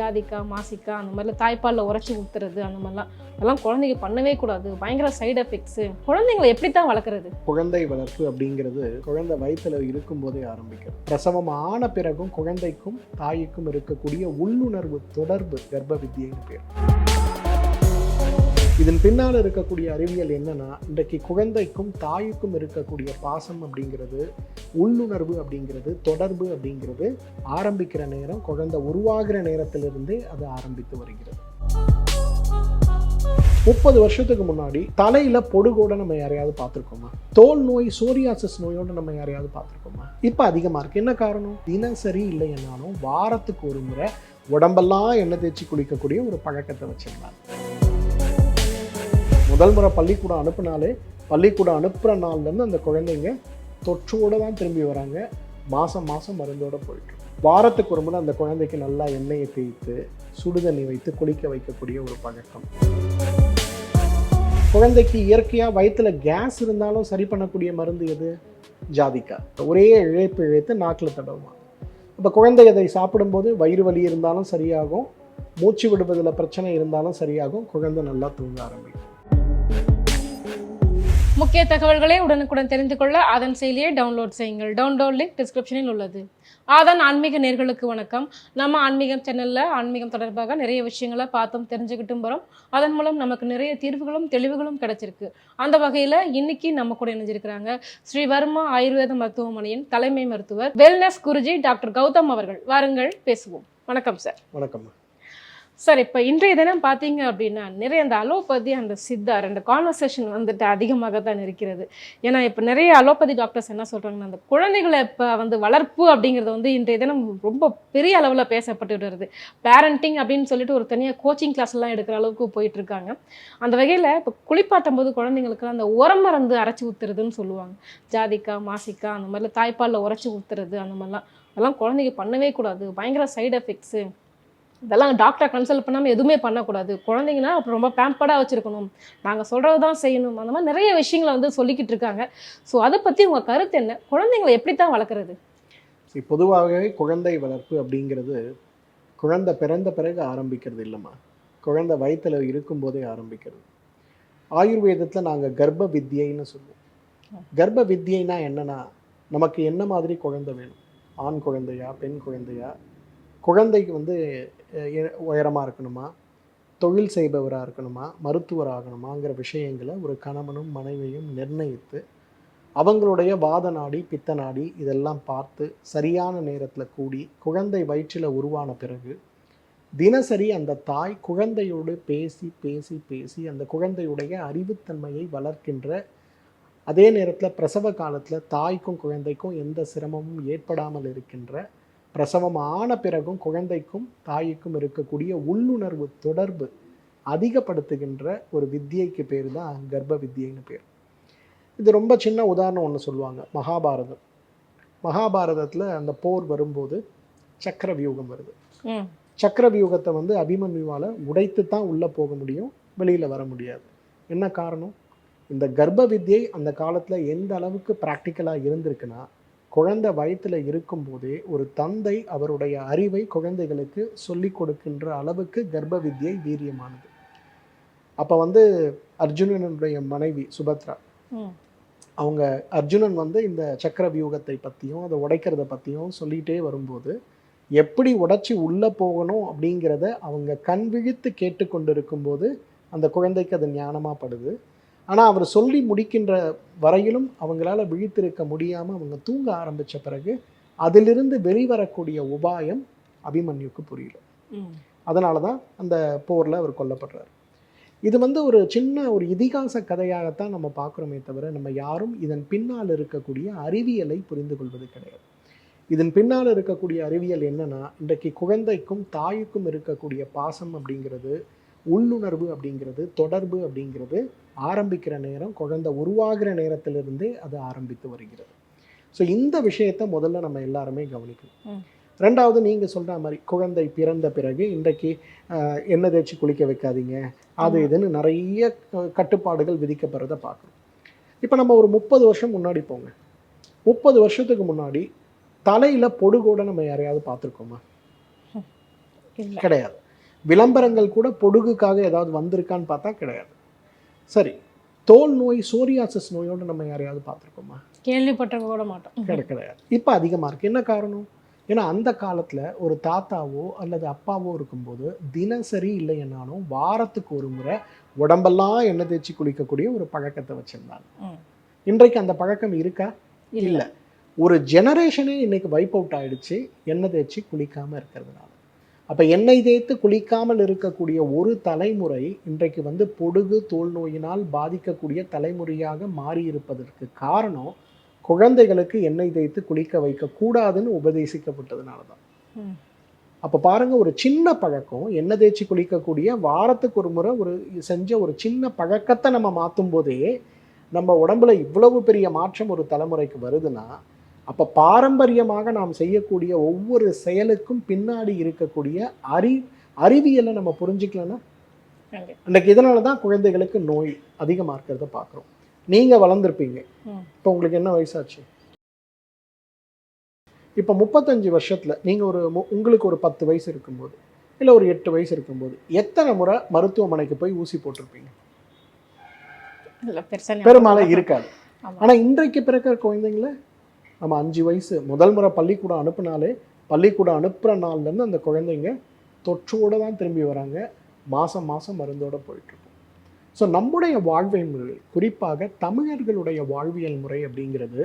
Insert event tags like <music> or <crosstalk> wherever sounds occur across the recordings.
ஜாதிக்கா மாசிக்கா அந்த மாதிரிலாம் தாய்ப்பாலில் உரைச்சி ஊற்றுறது அந்த மாதிரிலாம். அதெல்லாம் குழந்தைங்க பண்ணவே கூடாது. பயங்கர சைடு எஃபெக்ட்ஸு குழந்தைங்களை எப்படி தான் வளர்க்குறது? குழந்தை வளர்ப்பு அப்படிங்கிறது குழந்தை வயிற்றில் இருக்கும்போதே ஆரம்பிக்கும். பிரசவம் ஆன பிறகும் குழந்தைக்கும் தாய்க்கும் இருக்கக்கூடிய உள்ளுணர்வு தொடர்பு கர்ப்ப வித்தியைன்னு பேர். இதன் பின்னால் இருக்கக்கூடிய அறிவியல் என்னன்னா இன்றைக்கு குழந்தைக்கும் தாய்க்கும் இருக்கக்கூடிய பாசம் அப்படிங்கிறது உள்ளுணர்வு அப்படிங்கிறது தொடர்பு அப்படிங்கிறது ஆரம்பிக்கிற நேரம் குழந்தை உருவாகிற நேரத்திலிருந்தே அது ஆரம்பித்து வருகிறது. முப்பது வருஷத்துக்கு முன்னாடி தலையில பொடுகோட நம்ம யாரையாவது பார்த்துருக்கோமா? தோல் நோய் சோரியாசிஸ் நோயோட நம்ம யாரையாவது பார்த்துருக்கோமா? இப்போ அதிகமாக இருக்கு. என்ன காரணம்? தினசரி இல்லை என்னாலும் வாரத்துக்கு ஒரு முறை உடம்பெல்லாம் எண்ணெய் தேய்ச்சி குளிக்கக்கூடிய ஒரு பழக்கத்தை வச்சிருந்தாங்க. முதல் முறை பள்ளிக்கூடம் அனுப்புனாலே பள்ளிக்கூடம் அனுப்புகிற நாள்லேருந்து அந்த குழந்தைங்க தொற்றோடு தான் திரும்பி வராங்க. மாதம் மாதம் மருந்தோட போயிட்டு வாரத்துக்கு ஒரு முறை அந்த குழந்தைக்கு நல்லா எண்ணெயை தேய்த்து சுடுதண்ணி வைத்து குளிக்க வைக்கக்கூடிய ஒரு பழக்கம். குழந்தைக்கு இயற்கையாக வயிற்றில் கேஸ் இருந்தாலும் சரி பண்ணக்கூடிய மருந்து எது? ஜாதிக்கா. ஒரே இழைப்பு இழைத்து நாக்கில் தடவுமா. இப்போ குழந்தை அதை சாப்பிடும்போது வயிறு வலி இருந்தாலும் சரியாகும். மூச்சு விடுவதில் பிரச்சனை இருந்தாலும் சரியாகும். குழந்தை நல்லா தூங்க ஆரம்பிக்கும். முக்கிய தகவல்களை உடனுக்குடன் தெரிந்து கொள்ள அதன் செயலியை டவுன்லோட் செய்யுங்கள். டவுன்லோட் லிங்க் டிஸ்கிரிப்ஷனில் உள்ளது. அதன் ஆன்மீக நேர்களுக்கு வணக்கம். நம்ம ஆன்மீகம் சேனலில் ஆன்மீகம் தொடர்பாக நிறைய விஷயங்களை பார்த்தும் தெரிஞ்சுக்கிட்டும் வரோம். அதன் மூலம் நமக்கு நிறைய தீர்வுகளும் தெளிவுகளும் கிடைச்சிருக்கு. அந்த வகையில் இன்னைக்கு நம்ம கூட இணைஞ்சிருக்கிறாங்க ஸ்ரீ வர்மா ஆயுர்வேத மருத்துவமனையின் தலைமை மருத்துவர் வெல்னஸ் குருஜி டாக்டர் கௌதம் அவர்கள். வாருங்கள் பேசுவோம். வணக்கம் சார் வணக்கம். சார் இப்போ இன்றைய தினம் பார்த்தீங்க அப்படின்னா நிறைய அந்த அலோபதி அந்த சித்தா ரெண்டு கான்வர்சேஷன் வந்துட்டு அதிகமாக தான் இருக்கிறது. ஏன்னா இப்போ நிறைய அலோபதி டாக்டர்ஸ் என்ன சொல்கிறாங்கன்னா அந்த குழந்தைகளை இப்போ வந்து வளர்ப்பு அப்படிங்கிறது வந்து இன்றைய தினம் ரொம்ப பெரிய அளவில் பேசப்பட்டு வருது. பேரண்டிங் அப்படின்னு சொல்லிட்டு ஒரு தனியாக கோச்சிங் கிளாஸ்லாம் எடுக்கிற அளவுக்கு போயிட்டுருக்காங்க அந்த வகையில் இப்போ குளிப்பாட்டும் போது குழந்தைங்களுக்கு அந்த உரம் மருந்து அரைச்சி ஊத்துறதுன்னு சொல்லுவாங்க. ஜாதிக்கா மாசிக்கா அந்த மாதிரிலாம் தாய்ப்பாலில் உரைச்சி ஊத்துறது அந்த மாதிரிலாம். அதெல்லாம் குழந்தைங்க பண்ணவே கூடாது. பயங்கர சைடு எஃபெக்ட்ஸு இதெல்லாம் டாக்டர் கன்சல்ட் பண்ணாமல் எதுவுமே பண்ணக்கூடாது. குழந்தைங்கன்னா அப்புறம் ரொம்ப பேம்பர்டாக வச்சுருக்கணும். நாங்கள் சொல்கிறது தான் செய்யணும். அந்த மாதிரி நிறைய விஷயங்களை வந்து சொல்லிக்கிட்டு இருக்காங்க. ஸோ அதை பற்றி உங்கள் கருத்து என்ன? குழந்தைங்களை எப்படி தான் வளர்க்குறது பொதுவாகவே குழந்தை வளர்ப்பு அப்படிங்கிறது குழந்தை பிறந்த பிறகு ஆரம்பிக்கிறது இல்லைம்மா. குழந்தை வயிற்றில் இருக்கும்போதே ஆரம்பிக்கிறது. ஆயுர்வேதத்தில் நாங்கள் கர்ப்ப வித்யைன்னு சொல்லுவோம். கர்ப்ப வித்தியைனா என்னன்னா நமக்கு என்ன மாதிரி குழந்தை வேணும்? ஆண் குழந்தையா பெண் குழந்தையா? குழந்தைக்கு வந்து உயரமாக இருக்கணுமா? தொழில் செய்பவராக இருக்கணுமா? மருத்துவர் ஆகணுமாங்கிற விஷயங்களை ஒரு கணவனும் மனைவியும் நிர்ணயித்து அவங்களுடைய வாத நாடி பித்த நாடி இதெல்லாம் பார்த்து சரியான நேரத்தில் கூடி குழந்தை வயிற்றில் உருவான பிறகு தினசரி அந்த தாய் குழந்தையோடு பேசி பேசி பேசி அந்த குழந்தையுடைய அறிவுத்தன்மையை வளர்க்கின்ற அதே நேரத்தில் பிரசவ காலத்தில் தாய்க்கும் குழந்தைக்கும் எந்த சிரமமும் ஏற்படாமல் இருக்கின்ற பிரசவம் ஆன பிறகும் குழந்தைக்கும் தாய்க்கும் இருக்கக்கூடிய உள்ளுணர்வு தொடர்பு அதிகப்படுத்துகின்ற ஒரு வித்தியைக்கு பேர் தான் கர்ப்ப வித்தியைன்னு பேர். இது ரொம்ப சின்ன உதாரணம் ஒன்று சொல்லுவாங்க மகாபாரதம். மகாபாரதத்தில் அந்த போர் வரும்போது சக்கர வியூகம் வருது. சக்கர வியூகத்தை வந்து அபிமன்யுவால் உடைத்து தான் உள்ளே போக முடியும் வெளியில் வர முடியாது. என்ன காரணம்? இந்த கர்ப்ப வித்யை அந்த காலத்தில் எந்த அளவுக்கு ப்ராக்டிக்கலாக இருந்திருக்குன்னா குழந்தை வயித்துல இருக்கும்போதே ஒரு தந்தை அவருடைய அறிவை குழந்தைகளுக்கு சொல்லிக் கொடுக்கின்ற அளவுக்கு கர்ப்ப வித்யை வீரியமானது. அப்போ வந்து அர்ஜுனனுடைய மனைவி சுபத்ரா அவங்க அர்ஜுனன் வந்து இந்த சக்கர வியூகத்தை பற்றியும் அதை உடைக்கிறத பற்றியும் சொல்லிகிட்டே வரும்போது எப்படி உடைச்சி உள்ளே போகணும் அப்படிங்கிறத அவங்க கண் விழித்து கேட்டுக்கொண்டு இருக்கும்போது அந்த குழந்தைக்கு அது ஞானமாக படுது. ஆனால் அவர் சொல்லி முடிக்கின்ற வரையிலும் அவங்களால விழித்திருக்க முடியாமல் அவங்க தூங்க ஆரம்பித்த பிறகு அதிலிருந்து வெளிவரக்கூடிய உபாயம் அபிமன்யுக்கு புரியல. அதனால தான் அந்த போரில் அவர் கொல்லப்படுறார். இது வந்து ஒரு சின்ன ஒரு இதிகாச கதையாகத்தான் நம்ம பார்க்குறோமே தவிர நம்ம யாரும் இதன் பின்னால் இருக்கக்கூடிய அறிவியலை புரிந்து கொள்வது கிடையாது. இதன் பின்னால் இருக்கக்கூடிய அறிவியல் என்னன்னா இன்றைக்கு குழந்தைக்கும் தாய்க்கும் இருக்கக்கூடிய பாசம் அப்படிங்கிறது உள்ளுணர்வு அப்படிங்கிறது தொடர்பு அப்படிங்கிறது ஆரம்பிக்கிற நேரம் குழந்தை உருவாகிற நேரத்திலிருந்தே அது ஆரம்பித்து வருகிறது. ஸோ இந்த விஷயத்தை முதல்ல நம்ம எல்லாருமே கவனிக்கணும். ரெண்டாவது நீங்கள் சொல்கிற மாதிரி குழந்தை பிறந்த பிறகு இன்றைக்கு எண்ணெய் தேய்ச்சி குளிக்க வைக்காதீங்க. அது. இதுன்னு நிறைய கட்டுப்பாடுகள் விதிக்கப்படுறத பார்க்குறோம் இப்போ நம்ம ஒரு முப்பது வருஷம் முன்னாடி போங்க. முப்பது வருஷத்துக்கு முன்னாடி தலையில் பொடுகோட நம்ம யாரையாவது பார்த்துருக்கோமா? கிடையாது. விளம்பரங்கள் கூட பொடுகுக்காக ஏதாவது வந்திருக்கான்னு பார்த்தா கிடையாது. சரி தோல் நோய் சோரியாசிஸ் நோயோட நம்ம யாரையாவது பார்த்துருக்கோமா? கேள்விப்பட்ட கூட மாட்டோம். கிடை <laughs> கிடையாது. இப்போ அதிகமாக இருக்குது என்ன காரணம்? ஏன்னா அந்த காலத்தில் ஒரு தாத்தாவோ அல்லது அப்பாவோ இருக்கும்போது தினசரி இல்லைன்னாலும் வாரத்துக்கு ஒரு முறை உடம்பெல்லாம் எண்ணெய் தேய்ச்சி குளிக்கக்கூடிய ஒரு பழக்கத்தை வச்சுருந்தாங்க. இன்றைக்கு அந்த பழக்கம் இருக்கா? இல்ல. இல்லை. ஒரு ஜெனரேஷனே இன்னைக்கு வைப் அவுட் ஆயிடுச்சு எண்ணெய் தேய்ச்சி குளிக்காமல் இருக்கிறதுனால. அப்போ எண்ணெய் தேய்த்து குளிக்காமல் இருக்கக்கூடிய ஒரு தலைமுறை இன்றைக்கு வந்து பொடுகு தோல் நோயினால் பாதிக்கக்கூடிய தலைமுறையாக மாறி இருப்பதற்கு காரணம் குழந்தைகளுக்கு எண்ணெய் தேய்த்து குளிக்க வைக்கக்கூடாதுன்னு உபதேசிக்கப்பட்டதுனால தான். அப்போ பாருங்க ஒரு சின்ன பழக்கம் எண்ணெய் தேய்ச்சி குளிக்கக்கூடிய வாரத்துக்கு ஒரு முறை ஒரு செஞ்ச ஒரு சின்ன பழக்கத்தை நம்ம மாற்றும் போதே நம்ம உடம்புல இவ்வளவு பெரிய மாற்றம் ஒரு தலைமுறைக்கு வருதுன்னா அப்போ பாரம்பரியமாக நாம் செய்யக்கூடிய ஒவ்வொரு செயலுக்கும் பின்னாடி இருக்கக்கூடிய அறி அறிவியலை நம்ம புரிஞ்சுக்கலன்னா. இன்னைக்கு இதனால தான் குழந்தைகளுக்கு நோய் அதிகமாக இருக்கிறத பார்க்குறோம் நீங்கள் வளர்ந்துருப்பீங்க. இப்போ உங்களுக்கு என்ன வயசாச்சு இப்போ முப்பத்தஞ்சு வருஷத்தில் நீங்கள் ஒரு உங்களுக்கு ஒரு பத்து வயசு இருக்கும்போது இல்லை ஒரு எட்டு வயசு இருக்கும்போது எத்தனை முறை மருத்துவமனைக்கு போய் ஊசி போட்டிருப்பீங்க பெரும்பாலும் இருக்காது. ஆனால் இன்றைக்கு பிறக்கிற குழந்தைங்கள நம்ம அஞ்சு வயசு முதல் முறை பள்ளிக்கூடம் அனுப்புனாலே பள்ளிக்கூடம் அனுப்புகிற நாள்லேருந்து அந்த குழந்தைங்க தொற்றோடு தான் திரும்பி வராங்க. மாதம் மாதம் மருந்தோட போயிட்டுருக்கோம். ஸோ நம்முடைய வாழ்வியல் முறை குறிப்பாக தமிழர்களுடைய வாழ்வியல் முறை அப்படிங்கிறது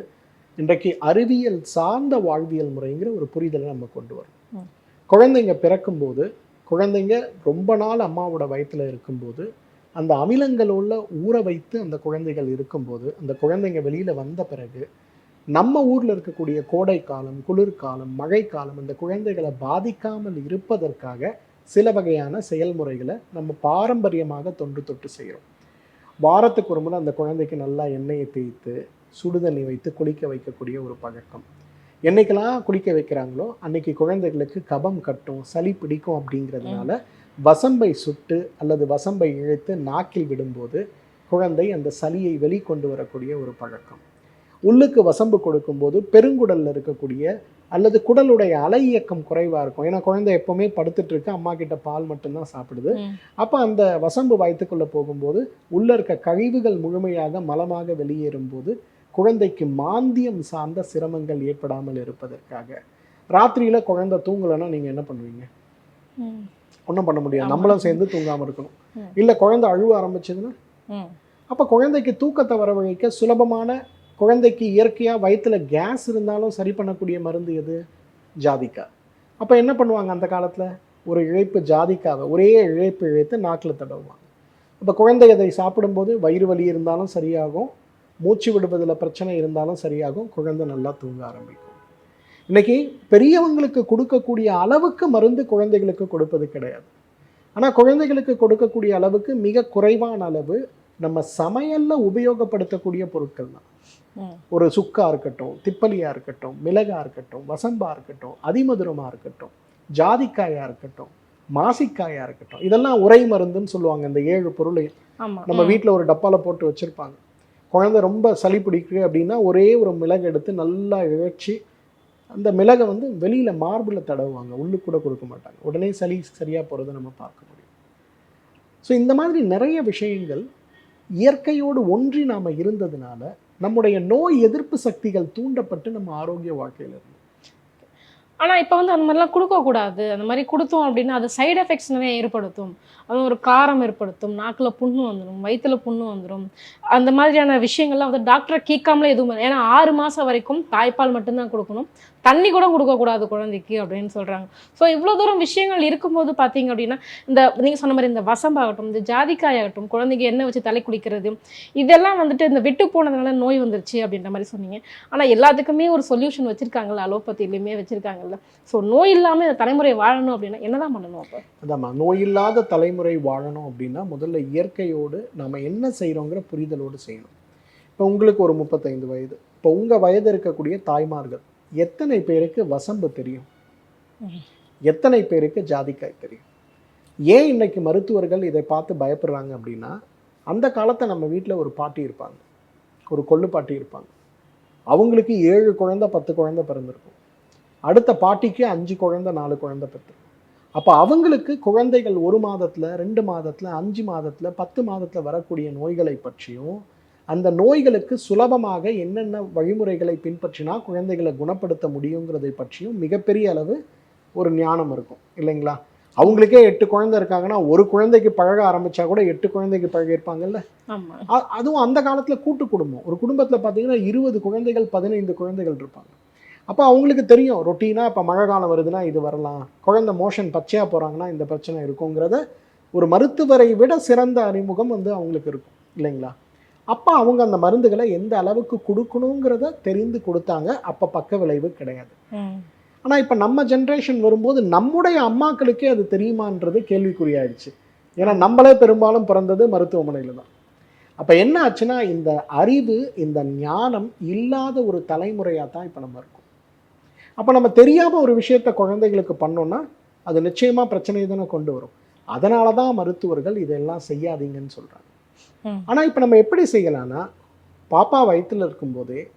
இன்றைக்கு அறிவியல் சார்ந்த வாழ்வியல் முறைங்கிற ஒரு புரிதலை நம்ம கொண்டு வரோம். குழந்தைங்க பிறக்கும்போது குழந்தைங்க ரொம்ப நாள் அம்மாவோட வயித்துல இருக்கும்போது அந்த அமிலங்களோட ஊற வைத்து அந்த குழந்தைகள் இருக்கும்போது அந்த குழந்தைங்க வெளியில வந்த பிறகு நம்ம ஊர்ல இருக்கக்கூடிய கோடை காலம் குளிர்காலம் மழைக்காலம் இந்த குழந்தைகளை பாதிக்காமல் இருப்பதற்காக சில வகையான செயல்முறைகளை நம்ம பாரம்பரியமாக தொன்று தொட்டு செய்கிறோம் வாரத்துக்கு ஒரு முறை அந்த குழந்தைக்கு நல்லா எண்ணெயை தேய்த்து சுடுதண்ணி வைத்து குளிக்க வைக்கக்கூடிய ஒரு பழக்கம். என்னைக்கெல்லாம் குளிக்க வைக்கிறாங்களோ அன்னைக்கு குழந்தைகளுக்கு கபம் கட்டும் சளி பிடிக்கும் அப்படிங்கிறதுனால வசம்பை சுட்டு அல்லது வசம்பை இழுத்து நாக்கில் விடும்போது குழந்தை அந்த சளியை வெளிக்கொண்டு வரக்கூடிய ஒரு பழக்கம். உள்ளுக்கு வசம்பு கொடுக்கும்போது பெருங்குடல்ல இருக்கக்கூடிய அல்லது குடலுடைய அலை இயக்கம் குறைவா இருக்கும் ஏன்னா குழந்தை எப்பவுமே படுத்துட்டு இருக்கு அம்மா கிட்ட பால் மட்டும்தான் சாப்பிடுது. அப்போ அந்த வசம்பு வயிற்றுக்குள்ள போகும்போது உள்ள இருக்க கழிவுகள் முழுமையாக மலமாக வெளியேறும்போது குழந்தைக்கு மாந்தியம் சார்ந்த சிரமங்கள் ஏற்படாமல் இருப்பதற்காக ராத்திரியில குழந்தை தூங்கலைன்னா நீங்க என்ன பண்ணுவீங்க. ஒன்றும் பண்ண முடியாது. நம்மளும் சேர்ந்து தூங்காம இருக்கணும். இல்ல குழந்தை அழுவ ஆரம்பிச்சதுன்னா. அப்போ குழந்தைக்கு தூக்கத்தை வரவழைக்க சுலபமான குழந்தைக்கு இயற்கையாக வயிற்றில் கேஸ் இருந்தாலும் சரி பண்ணக்கூடிய மருந்து எது? ஜாதிக்காய் அப்போ என்ன பண்ணுவாங்க அந்த காலத்தில்? ஒரு இழைப்பு ஜாதிக்காவை ஒரே இழைப்பு இழைத்து நாக்கில் தடவுவாங்க. அப்போ குழந்தை அதை சாப்பிடும்போது வயிறு வலி இருந்தாலும் சரியாகும் மூச்சு விடுவதில் பிரச்சனை இருந்தாலும் சரியாகும் குழந்தை நல்லா தூங்க ஆரம்பிக்கும். இன்றைக்கி பெரியவங்களுக்கு கொடுக்கக்கூடிய அளவுக்கு மருந்து குழந்தைகளுக்கு கொடுப்பது கிடையாது. ஆனால் குழந்தைகளுக்கு கொடுக்கக்கூடிய அளவுக்கு மிக குறைவான அளவு நம்ம சமையலில் உபயோகப்படுத்தக்கூடிய பொருட்கள் தான் ஒரு சுக்கா இருக்கட்டும் திப்பலியா இருக்கட்டும் மிளகா இருக்கட்டும் வசம்பா இருக்கட்டும் அதிமதுரமா இருக்கட்டும் ஜாதிக்காயா இருக்கட்டும் மாசிக்காயா இருக்கட்டும் இதெல்லாம் உரை மருந்துன்னு சொல்லுவாங்க இந்த ஏழு பொருளை நம்ம. வீட்டில் ஒரு டப்பால போட்டு வச்சிருப்பாங்க. குழந்தை ரொம்ப சளி பிடிக்குது அப்படின்னா ஒரே ஒரு மிளகு எடுத்து நல்லா இழைச்சி அந்த மிளகை வந்து வெளியில மார்பிள தடவுவாங்க. உள்ளுக்கு கூட கொடுக்க மாட்டாங்க. உடனே சளி சரியா போறதை நம்ம பார்க்க முடியும். ஸோ இந்த மாதிரி நிறைய விஷயங்கள் இயற்கையோடு ஒன்றி நாம இருந்ததுனால நம்முடைய நோய் எதிர்ப்பு சக்திகள் தூண்டப்பட்டு நம்ம ஆரோக்கிய வாழ்க்கையில இருந்தோம் ஆனா இப்ப வந்து அந்த மாதிரிலாம் கொடுக்கக்கூடாது அந்த மாதிரி கொடுத்தோம் அப்படின்னா அது சைடு எஃபெக்ட்ஸ் நிறைய ஏற்படுத்தும். அது ஒரு காரம் ஏற்படுத்தும். நாக்குல புண்ணு வந்துடும் வயித்துல புண்ணு வந்துடும் அந்த மாதிரியான விஷயங்கள்லாம் வந்து டாக்டரை கேட்காமலே எதுவும் ஏன்னா ஆறு மாசம் வரைக்கும் தாய்ப்பால் மட்டும்தான் கொடுக்கணும். தண்ணி கூட கொடுக்கக்கூடாது குழந்தைக்கு அப்படின்னு சொல்கிறாங்க ஸோ இவ்வளோ தூரம் விஷயங்கள் இருக்கும்போது பார்த்தீங்க அப்படின்னா இந்த நீங்கள் சொன்ன மாதிரி இந்த வசம்பாகட்டும் இந்த ஜாதிக்காயாகட்டும் குழந்தைங்க குழந்தைக்கு எண்ணெய் வச்சு தலை குளிக்கிறது இதெல்லாம் வந்துட்டு இந்த விட்டு போனதுனால நோய் வந்துருச்சு அப்படின்ற மாதிரி சொன்னீங்க. ஆனால் எல்லாத்துக்குமே ஒரு சொல்யூஷன் வச்சுருக்காங்கல்ல அலோபத்திலையுமே வச்சுருக்காங்கல்ல. ஸோ நோய் இல்லாமல் இந்த தலைமுறை வாழணும் அப்படின்னா என்னதான் பண்ணணும் அப்போ? அதாம்மா நோய் இல்லாத தலைமுறை வாழணும் அப்படின்னா முதல்ல இயற்கையோடு நம்ம என்ன செய்கிறோங்கிற புரிதலோடு செய்யணும். இப்போ உங்களுக்கு ஒரு முப்பத்தைந்து வயது. இப்போ உங்கள் வயது இருக்கக்கூடிய தாய்மார்கள் எத்தனை பேருக்கு வசம்பு தெரியும்? எத்தனை பேருக்கு ஜாதிக்காய் தெரியும்? ஏன் இன்னைக்கு மருத்துவர்கள் இதை பார்த்து பயப்படுறாங்க அப்படின்னா அந்த காலத்தை நம்ம வீட்டில் ஒரு பாட்டி இருப்பாங்க. ஒரு கொள்ளு பாட்டி இருப்பாங்க. அவங்களுக்கு ஏழு குழந்தை பத்து குழந்தை பிறந்திருக்கும். அடுத்த பாட்டிக்கு அஞ்சு குழந்தை நாலு குழந்தை பிறந்திருக்கும். அப்போ அவங்களுக்கு குழந்தைகள் ஒரு மாதத்தில் ரெண்டு மாதத்தில் அஞ்சு மாதத்தில் பத்து மாதத்தில் வரக்கூடிய நோய்களை பற்றியும் அந்த நோய்களுக்கு சுலபமாக என்னென்ன வழிமுறைகளை பின்பற்றினா குழந்தைகளை குணப்படுத்த முடியுங்கிறதை பற்றியும் மிகப்பெரிய அளவு ஒரு ஞானம் இருக்கும். இல்லைங்களா? அவங்களுக்கே எட்டு குழந்தை இருக்காங்கன்னா ஒரு குழந்தைக்கு பழக ஆரம்பிச்சா கூட எட்டு குழந்தைக்கு பழக இருப்பாங்கல்ல ஆமா. அ- அதுவும் அந்த காலத்தில் கூட்டு குடும்பம். ஒரு குடும்பத்தில் பார்த்தீங்கன்னா இருபது குழந்தைகள் பதினைந்து குழந்தைகள் இருப்பாங்க. அப்போ அவங்களுக்கு தெரியும் ரொட்டீனாக இப்போ மழை காலம் வருதுன்னா இது வரலாம். குழந்தை மோஷன் பச்சையாக போகிறாங்கன்னா இந்த பிரச்சனை இருக்குங்கிறத ஒரு மருத்துவரை விட சிறந்த அறிமுகம் வந்து அவங்களுக்கு இருக்கும். இல்லைங்களா? அப்போ அவங்க அந்த மருந்துகளை எந்த அளவுக்கு கொடுக்கணுங்கிறத தெரிந்து கொடுத்தாங்க. அப்போ பக்க விளைவு கிடையாது. ஆனால் இப்போ நம்ம ஜென்ரேஷன் வரும்போது நம்முடைய அம்மாக்களுக்கே அது தெரியுமான்றது கேள்விக்குறியாயிடுச்சு. ஏன்னா நம்மளே பெரும்பாலும் பிறந்தது மருத்துவமனையில் தான். அப்போ என்ன ஆச்சுன்னா இந்த அறிவு இந்த ஞானம் இல்லாத ஒரு தலைமுறையாக தான் இப்போ நம்ம இருக்கோம். அப்போ நம்ம தெரியாமல் ஒரு விஷயத்த குழந்தைகளுக்கு பண்ணோம்னா அது நிச்சயமாக பிரச்சனையை தானே கொண்டு வரும். அதனால தான் மருத்துவர்கள் இதெல்லாம் செய்யாதீங்கன்னு சொல்கிறாங்க. ஆனால் இப்போ நம்ம எப்படி செய்யலாம்னா பாப்பா வயிற்றில் இருக்கும்போதே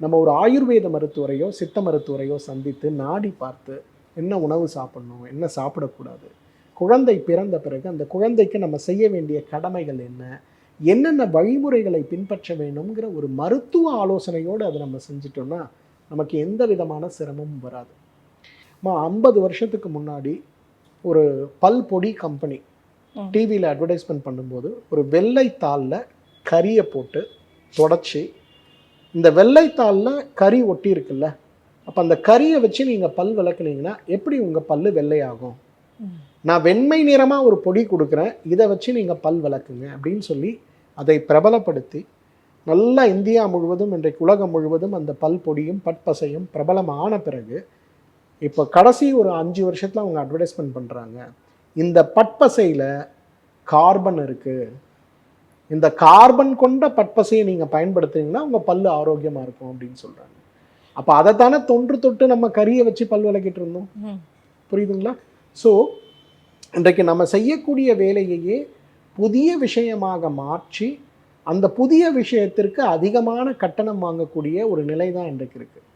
நம்ம ஒரு ஆயுர்வேத மருத்துவரையோ சித்த மருத்துவரையோ சந்தித்து நாடி பார்த்து என்ன உணவு சாப்பிடணும் என்ன சாப்பிடக்கூடாது குழந்தை பிறந்த பிறகு அந்த குழந்தைக்கு நம்ம செய்ய வேண்டிய கடமைகள் என்ன என்னென்ன வழிமுறைகளை பின்பற்ற வேணுங்கிற ஒரு மருத்துவ ஆலோசனையோடு அதை நம்ம செஞ்சிட்டோம்னா நமக்கு எந்த விதமான சிரமமும் வராது. ஐம்பது வருஷத்துக்கு முன்னாடி ஒரு பல் பொடி கம்பெனி டிவியில் அட்வர்டைஸ்மெண்ட் பண்ணும்போது ஒரு வெள்ளைத்தாளில் கரியை போட்டு தொடச்சி இந்த வெள்ளைத்தாளில் கறி ஒட்டி இருக்குல்ல அப்போ அந்த கறியை வச்சு நீங்கள் பல் விளக்குனீங்கன்னா எப்படி உங்கள் பல் வெள்ளையாகும்? நான் வெண்மை நிறமாக ஒரு பொடி கொடுக்குறேன் இதை வச்சு நீங்கள் பல் விளக்குங்க அப்படின்னு சொல்லி அதை பிரபலப்படுத்தி நல்லா இந்தியா முழுவதும் இன்றைக்கு உலகம் முழுவதும் அந்த பல் பொடியும் பட்பசையும் பிரபலமான பிறகு இப்போ கடைசி ஒரு அஞ்சு வருஷத்தில் அவங்க அட்வர்டைஸ்மெண்ட் பண்ணுறாங்க இந்த பட்பசையில் கார்பன் இருக்குது இந்த கார்பன் கொண்ட பட்பசையை நீங்கள் பயன்படுத்துனீங்கன்னா உங்கள் பல்லு ஆரோக்கியமாக இருக்கும் அப்படின்னு சொல்கிறாங்க அப்போ அதை தானே தொன்று தொட்டு நம்ம கறியை வச்சு பல் விளக்கிட்டு இருந்தோம். புரியுதுங்களா? ஸோ இன்றைக்கு நம்ம செய்யக்கூடிய வேலையையே புதிய விஷயமாக மாற்றி அந்த புதிய விஷயத்திற்கு அதிகமான கட்டணம் வாங்கக்கூடிய ஒரு நிலை தான் இன்றைக்கு இருக்குது